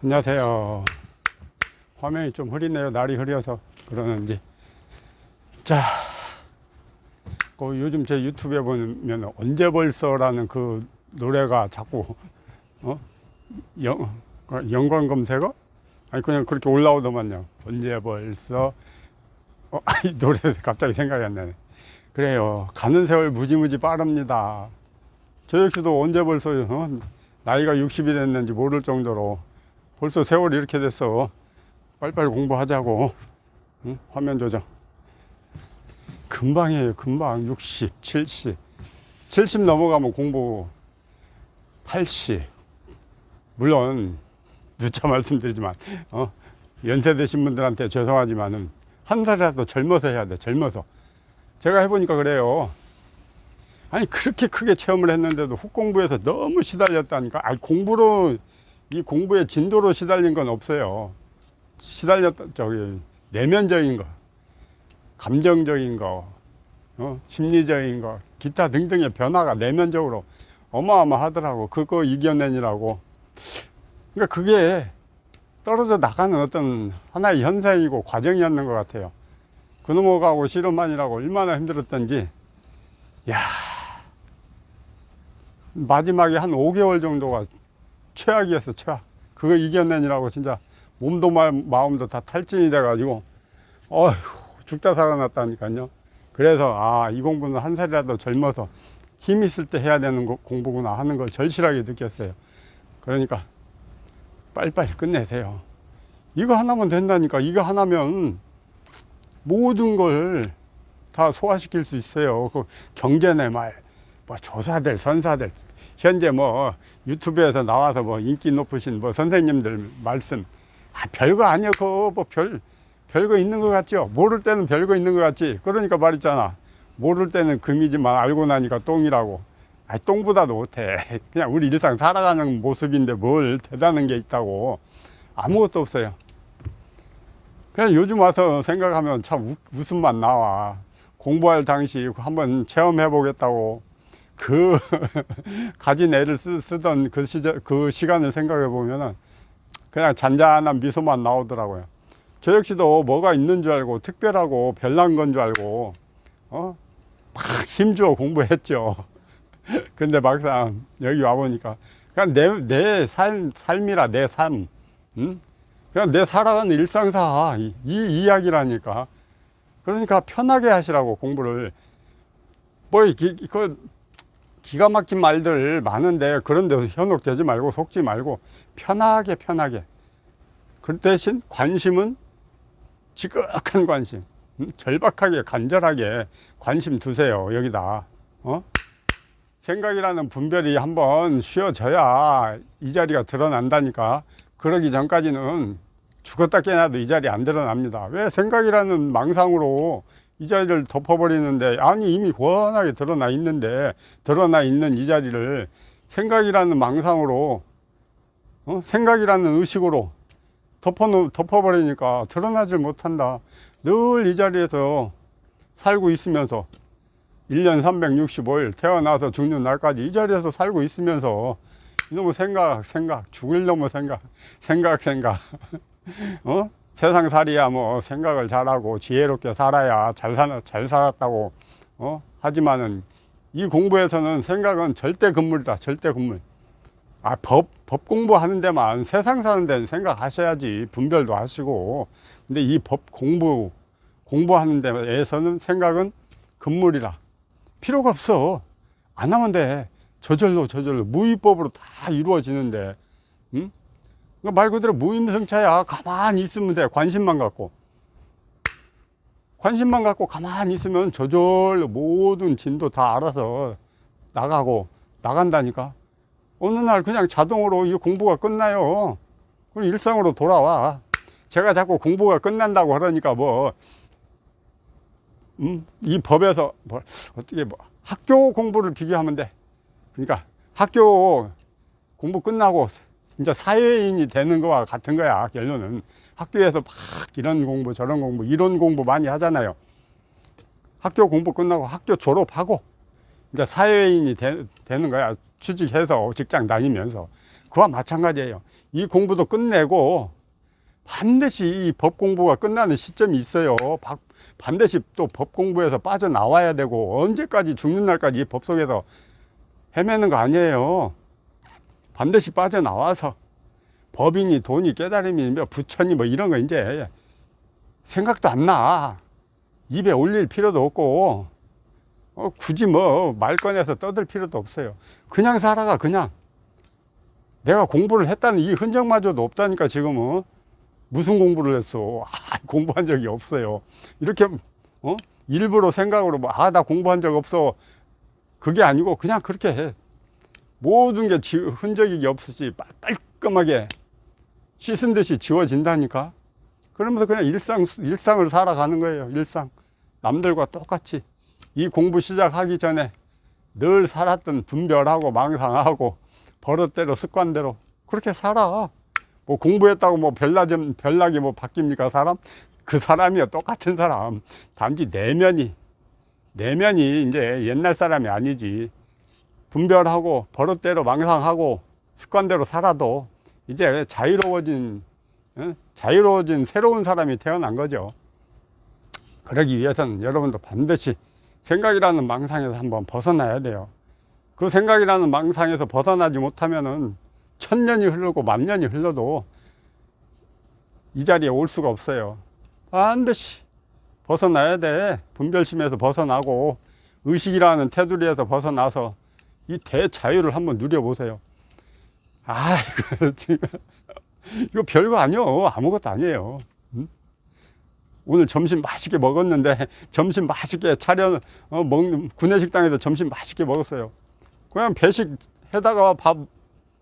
안녕하세요. 화면이 좀 흐리네요. 날이 흐려서 그러는지. 자, 그 요즘 제 유튜브에 보면 언제 벌써라는 그 노래가 자꾸 어? 영, 어, 연관 검색어? 아니 그냥 그렇게 올라오더만요. 언제 벌써? 어, 이 노래 갑자기 생각이 안 나네. 그래요. 가는 세월 무지무지 빠릅니다. 저 역시도 언제 벌써 어? 나이가 60이 됐는지 모를 정도로 벌써 세월이 이렇게 됐어. 빨리빨리 공부하자고. 응? 화면 조정. 금방이에요. 금방. 60, 70. 70 넘어가면 공부 80. 물론 누차 말씀드리지만 어? 연세 드신 분들한테 죄송하지만은 한 살이라도 젊어서 해야 돼. 젊어서. 제가 해보니까 그래요. 아니 그렇게 크게 체험을 했는데도 훅 공부해서 너무 시달렸다니까. 아니 공부로 이 공부의 진도로 시달린 건 없어요. 시달렸다 저기 내면적인 거, 감정적인 거, 어, 심리적인 거, 기타 등등의 변화가 내면적으로 어마어마하더라고. 그거 이겨내니라고. 그러니까 그게 떨어져 나가는 어떤 하나의 현상이고 과정이었는 것 같아요. 그놈하고 실험만이라고 얼마나 힘들었던지, 야 마지막에 한 5개월 정도가 최악이었어, 최악. 그거 이겨내니라고 진짜 몸도 마, 마음도 다 탈진이 돼 가지고, 어휴, 죽다 살아났다니까요. 그래서, 아, 이 공부는 한 살이라도 젊어서 힘 있을 때 해야 되는 거- 공부구나 하는 걸 절실하게 느꼈어요. 그러니까, 빨리빨리 끝내세요. 이거 하나면 된다니까. 이거 하나면 모든 걸 다 소화시킬 수 있어요. 그 경제내 말, 뭐 조사들, 선사들, 현재 뭐 유튜브에서 나와서 뭐 인기 높으신 뭐 선생님들 말씀, 아, 별거 아니야. 그거 뭐별, 별거 있는 것 같죠? 모를 때는 별거 있는 것 같지? 그러니까 말했잖아. 모를 때는 금이지만 알고 나니까 똥이라고. 아, 똥보다도 못해. 그냥 우리 일상 살아가는 모습인데 뭘 대단한 게 있다고. 아무것도 없어요. 그냥 요즘 와서 생각하면 참 우- 웃음만 나와. 공부할 당시 한번 체험해 보겠다고 그 가진 애를 쓰, 쓰던 그 시절 그 시간을 생각해 보면은 그냥 잔잔한 미소만 나오더라고요. 저 역시도 뭐가 있는 줄 알고 특별하고 별난 건 줄 알고 어 막 힘주어 공부했죠. 근데 막상 여기 와 보니까 그냥 내내 삶 삶이라 내 삶, 응? 그냥 내 살아가는 일상사 이, 이 이야기라니까. 그러니까 편하게 하시라고 공부를 뭐 기, 그 기가 막힌 말들 많은데 그런 데서 현혹되지 말고 속지 말고 편하게 편하게 그 대신 관심은 지극한 관심 음, 절박하게 간절하게 관심 두세요 여기다 어? 생각이라는 분별이 한번 쉬어져야 이 자리가 드러난다니까 그러기 전까지는 죽었다 깨나도 이 자리 안 드러납니다. 왜 생각이라는 망상으로 이 자리를 덮어버리는데 아니 이미 훤하게 드러나 있는데 드러나 있는 이 자리를 생각이라는 망상으로 어? 생각이라는 의식으로 덮어 덮어버리니까 드러나질 못한다. 늘 이 자리에서 살고 있으면서 1년 365일 태어나서 죽는 날까지 이 자리에서 살고 있으면서 이놈의 생각 생각 죽을 놈의 생각 생각 생각 어? 세상 살이야 뭐 생각을 잘하고 지혜롭게 살아야 잘, 살, 잘 살았다고 어? 하지만은 이 공부에서는 생각은 절대 금물이다 절대 금물. 아 법 법 공부하는 데만 세상 사는 데는 생각하셔야지 분별도 하시고. 근데 이 법 공부 공부하는 데에서는 생각은 금물이라. 필요가 없어. 안 하면 돼. 저절로 저절로 무위법으로 다 이루어지는데 응? 그러니까 말 그대로 무임승차야. 가만히 있으면 돼. 관심만 갖고. 관심만 갖고 가만히 있으면 저절로 모든 진도 다 알아서 나가고 나간다니까. 어느 날 그냥 자동으로 이 공부가 끝나요. 그럼 일상으로 돌아와. 제가 자꾸 공부가 끝난다고 하러니까 뭐, 음, 이 법에서 뭐, 어떻게 뭐, 학교 공부를 비교하면 돼. 그러니까 학교 공부 끝나고 진짜 사회인이 되는 거와 같은 거야 결론은. 학교에서 막 이런 공부 저런 공부 이런 공부 많이 하잖아요. 학교 공부 끝나고 학교 졸업하고 이제 사회인이 되, 는 거야. 취직해서 직장 다니면서. 그와 마찬가지예요. 이 공부도 끝내고 반드시 이 법 공부가 끝나는 시점이 있어요. 바- 반드시 또 법 공부에서 빠져나와야 되고 언제까지 죽는 날까지 이 법 속에서 헤매는 거 아니에요. 반드시 빠져나와서 법인이 돈이 깨달음이 뭐 부처니 뭐 이런 거 이제 생각도 안 나. 입에 올릴 필요도 없고 어, 굳이 뭐 말 꺼내서 떠들 필요도 없어요. 그냥 살아가 그냥. 내가 공부를 했다는 이 흔적마저도 없다니까 지금은 무슨 공부를 했어? 아, 공부한 적이 없어요. 이렇게 어? 일부러 생각으로 뭐, 아, 나 공부한 적 없어. 그게 아니고 그냥 그렇게 해. 모든 게 지- 흔적이 없이 깔끔하게 씻은 듯이 지워진다니까. 그러면서 그냥 일상, 일상을 살아가는 거예요. 일상. 남들과 똑같이. 이 공부 시작하기 전에 늘 살았던 분별하고 망상하고 버릇대로 습관대로 그렇게 살아. 뭐 공부했다고 뭐 별나지, 별나게 뭐 바뀝니까, 사람? 그 사람이요. 똑같은 사람. 단지 내면이, 내면이 이제 옛날 사람이 아니지. 분별하고 버릇대로 망상하고 습관대로 살아도 이제 자유로워진, 어? 자유로워진 새로운 사람이 태어난 거죠. 그러기 위해서는 여러분도 반드시 생각이라는 망상에서 한번 벗어나야 돼요. 그 생각이라는 망상에서 벗어나지 못하면은 천 년이 흐르고 만 년이 흘러도 이 자리에 올 수가 없어요. 반드시 벗어나야 돼. 분별심에서 벗어나고 의식이라는 테두리에서 벗어나서 이 대자유를 한번 누려보세요. 아이고, 지금. 이거 별거 아니요. 아무것도 아니에요. 응? 오늘 점심 맛있게 먹었는데, 점심 맛있게 차려, 어, 먹는, 구내식당에서 점심 맛있게 먹었어요. 그냥 배식 해다가 밥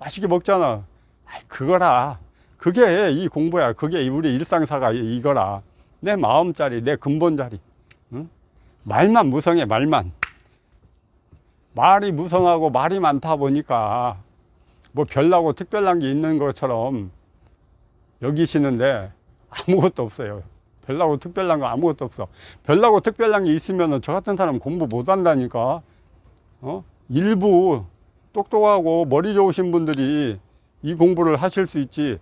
맛있게 먹잖아. 아이, 그거라. 그게 이 공부야. 그게 우리 일상사가 이- 이거라. 내 마음자리, 내 근본자리. 응? 말만 무성해, 말만. 말이 무성하고 말이 많다 보니까 뭐 별나고 특별한 게 있는 것처럼 여기시는데 아무것도 없어요. 별나고 특별한 거 아무것도 없어. 별나고 특별한 게 있으면 저 같은 사람 공부 못 한다니까. 어? 일부 똑똑하고 머리 좋으신 분들이 이 공부를 하실 수 있지.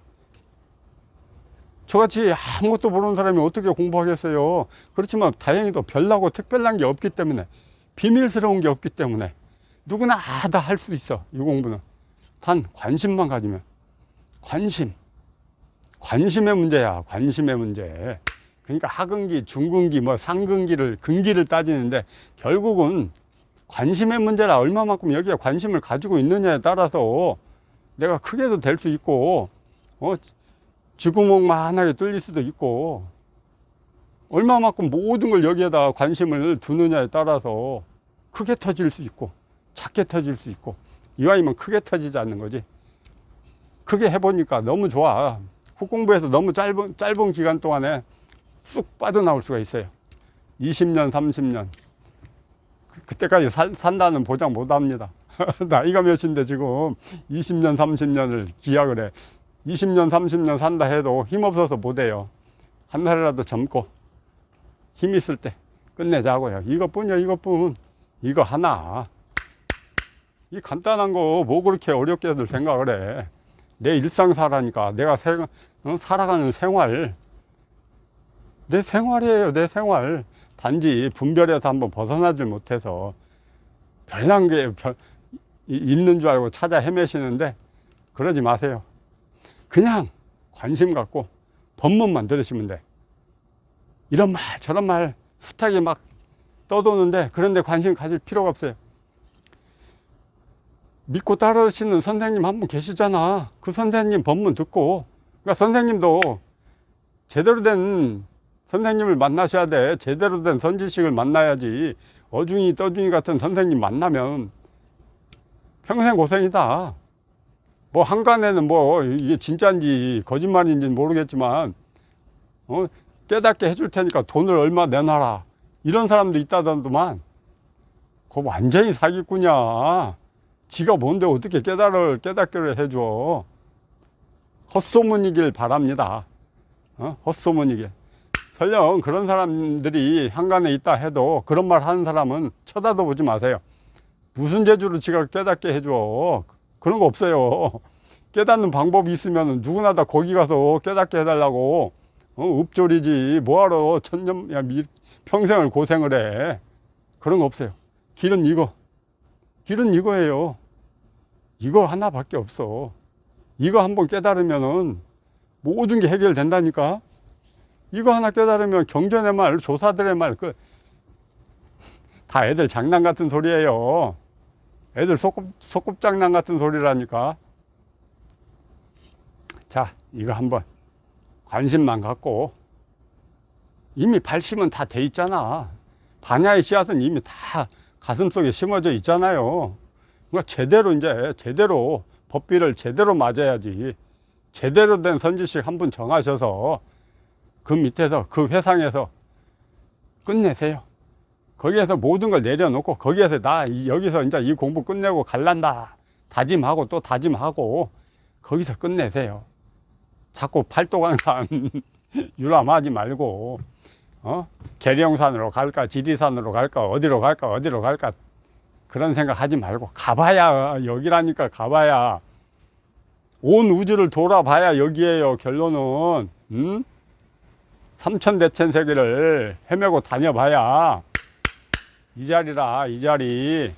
저같이 아무것도 모르는 사람이 어떻게 공부하겠어요. 그렇지만 다행히도 별나고 특별한 게 없기 때문에 비밀스러운 게 없기 때문에 누구나 다 할 수 있어. 이 공부는. 단 관심만 가지면. 관심. 관심의 문제야. 관심의 문제. 그러니까 하근기, 중근기, 뭐 상근기를, 근기를 따지는데 결국은 관심의 문제라 얼마만큼 여기에 관심을 가지고 있느냐에 따라서 내가 크게도 될 수 있고, 어, 쥐구멍만하게 뚫릴 수도 있고, 얼마만큼 모든 걸 여기에다 관심을 두느냐에 따라서 크게 터질 수 있고, 작게 터질 수 있고, 이왕이면 크게 터지지 않는 거지. 크게 해보니까 너무 좋아. 국공부에서 너무 짧은, 짧은 기간 동안에 쑥 빠져나올 수가 있어요. 20년, 30년. 그때까지 살, 산다는 보장 못 합니다. 나이가 몇인데 지금 20년, 30년을 기약을 해. 20년, 30년 산다 해도 힘없어서 못 해요. 한 살이라도 젊고 힘 있을 때 끝내자고요. 이것뿐이요, 이것뿐. 이거 하나. 이 간단한 거 뭐 그렇게 어렵게들 생각을 해. 내 일상사라니까. 내가 생, 어, 살아가는 생활. 내 생활이에요, 내 생활. 단지 분별에서 한번 벗어나질 못해서 별난 게 별, 이- 있는 줄 알고 찾아 헤매시는데 그러지 마세요. 그냥 관심 갖고 법문만 들으시면 돼. 이런 말, 저런 말 숱하게 막 떠도는데 그런데 관심 가질 필요가 없어요. 믿고 따르시는 선생님 한 분 계시잖아. 그 선생님 법문 듣고, 그러니까 선생님도 제대로 된 선생님을 만나셔야 돼. 제대로 된 선지식을 만나야지. 어중이 떠중이 같은 선생님 만나면 평생 고생이다. 뭐 한간에는 뭐 이게 진짜인지 거짓말인지 모르겠지만, 어, 깨닫게 해줄 테니까 돈을 얼마 내놔라. 이런 사람도 있다던데만, 그거 완전히 사기꾼이야. 지가 뭔데 어떻게 깨달을, 깨닫기를 해줘. 헛소문이길 바랍니다. 어? 헛소문이길. 설령 그런 사람들이 한간에 있다 해도 그런 말 하는 사람은 쳐다도 보지 마세요. 무슨 재주로 지가 깨닫게 해줘. 그런 거 없어요. 깨닫는 방법이 있으면 누구나 다 거기 가서 깨닫게 해달라고 어, 읍졸이지 뭐하러 천년 야, 미- 평생을 고생을 해 그런 거 없어요 길은 이거 길은 이거예요. 이거 하나밖에 없어. 이거 한번 깨달으면은 모든 게 해결된다니까. 이거 하나 깨달으면 경전의 말 조사들의 말 그 다 애들 장난 같은 소리예요. 애들 소꿉, 소꿉장난 같은 소리라니까. 자 이거 한번 관심만 갖고. 이미 발심은 다 돼 있잖아. 반야의 씨앗은 이미 다 가슴 속에 심어져 있잖아요. 그러니까 제대로 이제 제대로 법비를 제대로 맞아야지. 제대로 된 선지식 한 분 정하셔서 그 밑에서 그 회상에서 끝내세요. 거기에서 모든 걸 내려놓고 거기에서 나 이- 여기서 이제 이 공부 끝내고 갈란다 다짐하고 또 다짐하고 거기서 끝내세요. 자꾸 팔도 강산 유람하지 말고 어? 계룡산으로 갈까 지리산으로 갈까 어디로 갈까 어디로 갈까? 그런 생각 하지 말고 가봐야 여기라니까 가봐야. 온 우주를 돌아봐야 여기에요 결론은. 음? 삼천대천 세계를 헤매고 다녀봐야. 이 자리라 이 자리.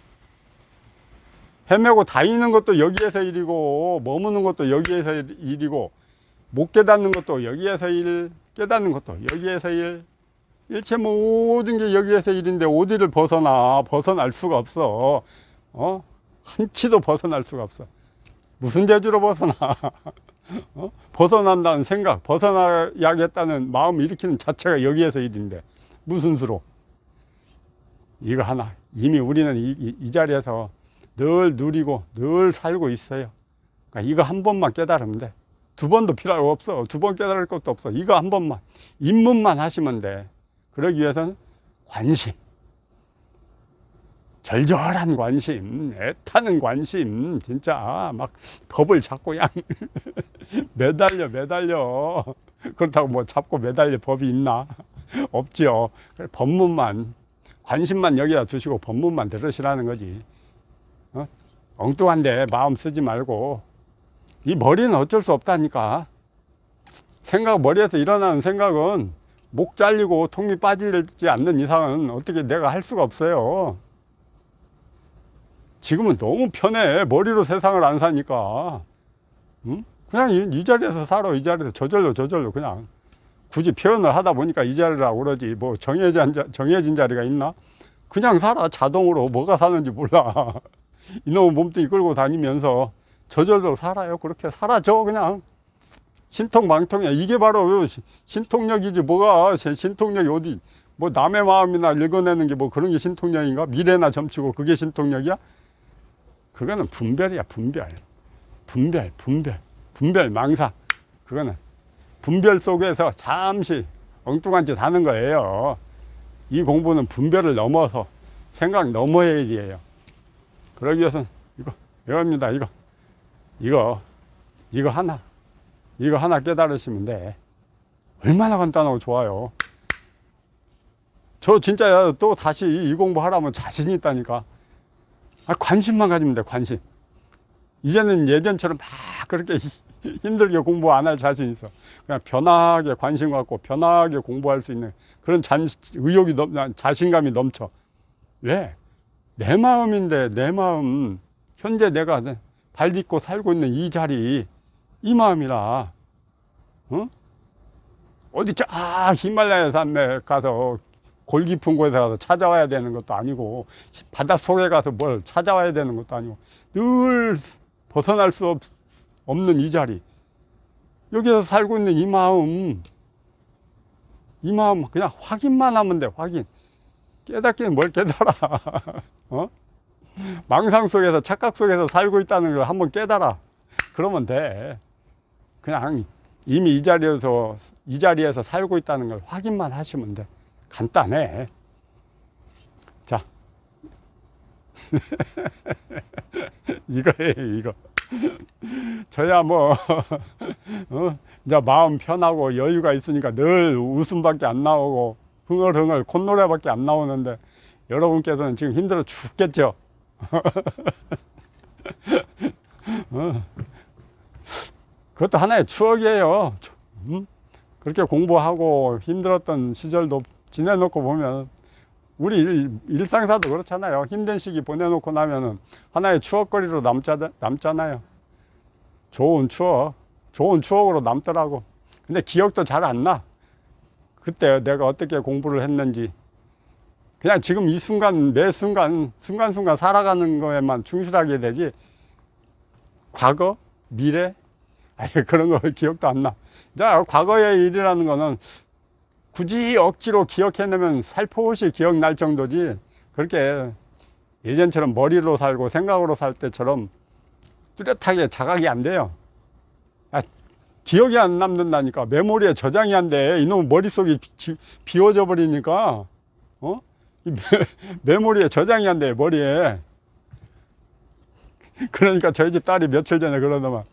헤매고 다니는 것도 여기에서 일이고 머무는 것도 여기에서 일이고 못 깨닫는 것도 여기에서 일, 깨닫는 것도 여기에서 일. 일체 모든 게 여기에서 일인데 어디를 벗어나 벗어날 수가 없어. 어? 한치도 벗어날 수가 없어. 무슨 재주로 벗어나? 어? 벗어난다는 생각, 벗어나야겠다는 마음 일으키는 자체가 여기에서 일인데 무슨 수로? 이거 하나 이미 우리는 이, 이- 이 자리에서 늘 누리고 늘 살고 있어요. 그러니까 이거 한 번만 깨달으면 돼. 두 번도 필요 없어. 두 번 깨달을 것도 없어. 이거 한 번만. 입문만 하시면 돼. 그러기 위해서는 관심. 절절한 관심, 애타는 관심, 진짜 막 법을 잡고 그냥 매달려, 매달려. 그렇다고 뭐 잡고 매달려 법이 있나? 없지요. 법문만, 관심만 여기다 두시고 법문만 들으시라는 거지. 어? 엉뚱한데 마음 쓰지 말고 이 머리는 어쩔 수 없다니까. 생각, 머리에서 일어나는 생각은 목 잘리고 통이 빠지지 않는 이상은 어떻게 내가 할 수가 없어요. 지금은 너무 편해. 머리로 세상을 안 사니까. 응? 그냥 이, 이 자리에서 살아. 이 자리에서 저절로 저절로 그냥. 굳이 표현을 하다 보니까 이 자리라고 그러지. 뭐 정해진, 자- 정해진 자리가 있나? 그냥 살아. 자동으로. 뭐가 사는지 몰라. 이놈의 몸뚱이 끌고 다니면서 저절로 살아요. 그렇게 사라져 그냥 신통망통이야. 이게 바로 시- 신통력이지 뭐가 신- 신통력이 어디 뭐 남의 마음이나 읽어내는 게 뭐 그런 게 신통력인가? 미래나 점치고 그게 신통력이야? 그거는 분별이야 분별. 분별 분별 분별 망사. 그거는 분별 속에서 잠시 엉뚱한 짓 하는 거예요. 이 공부는 분별을 넘어서 생각 넘어야 일이에요. 그러기 위해서는 이거 이겁니다. 이거 이거 이거 하나 이거 하나 깨달으시면 돼. 얼마나 간단하고 좋아요. 저 진짜 또 다시 이 공부하라면 자신 있다니까. 아, 관심만 가지면 돼 관심. 이제는 예전처럼 막 그렇게 힘들게 공부 안 할 자신 있어. 그냥 편하게 관심 갖고 편하게 공부할 수 있는 그런 잔, 의욕이 넘, 자신감이 넘쳐. 왜? 내 마음인데 내 마음 현재 내가 발 딛고 살고 있는 이 자리 이 마음이라 어? 어디 저 아, 히말라야 산맥 가서 골 깊은 곳에 가서 찾아와야 되는 것도 아니고 바닷속에 가서 뭘 찾아와야 되는 것도 아니고 늘 벗어날 수 없, 없는 이 자리 여기서 살고 있는 이 마음 이 마음 그냥 확인만 하면 돼 확인 깨닫기는 뭘 깨달아 어? 망상 속에서 착각 속에서 살고 있다는 걸 한번 깨달아. 그러면 돼. 그냥 이미 이 자리에서 이 자리에서 살고 있다는 걸 확인만 하시면 돼. 간단해. 자. 이거예요, 이거. 저야 뭐, 어? 이제 마음 편하고 여유가 있으니까 늘 웃음밖에 안 나오고, 흥얼흥얼 콧노래밖에 안 나오는데, 여러분께서는 지금 힘들어 죽겠죠? 어. 그것도 하나의 추억이에요. 음? 그렇게 공부하고 힘들었던 시절도 지내놓고 보면 우리 일, 일상사도 그렇잖아요. 힘든 시기 보내놓고 나면은 하나의 추억거리로 남자, 남잖아요. 좋은 추억, 좋은 추억으로 남더라고. 근데 기억도 잘 안 나. 그때 내가 어떻게 공부를 했는지. 그냥 지금 이 순간, 매 순간, 순간순간 살아가는 거에만 충실하게 되지. 과거, 미래, 아니, 그런 거 기억도 안 나. 자, 과거의 일이라는 거는 굳이 억지로 기억해내면 살포시 기억날 정도지. 그렇게 예전처럼 머리로 살고 생각으로 살 때처럼 뚜렷하게 자각이 안 돼요. 아, 기억이 안 남는다니까. 메모리에 저장이 안 돼. 이놈 머릿속이 비, 비워져 버리니까, 어? 이 메, 메모리에 저장이 안 돼, 머리에. 그러니까 저희 집 딸이 며칠 전에 그러더만, 어,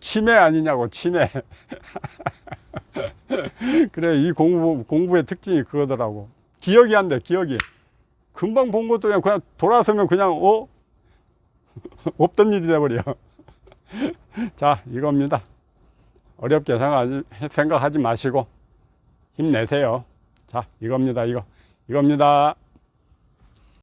치매 아니냐고, 치매. 그래, 이 공부, 공부의 특징이 그거더라고. 기억이 안 돼, 기억이. 금방 본 것도 그냥, 그냥 돌아서면 그냥, 어? 없던 일이 돼버려. 자, 이겁니다. 어렵게 생각하지, 생각하지 마시고 힘내세요. 자, 이겁니다. 이거. 이겁니다.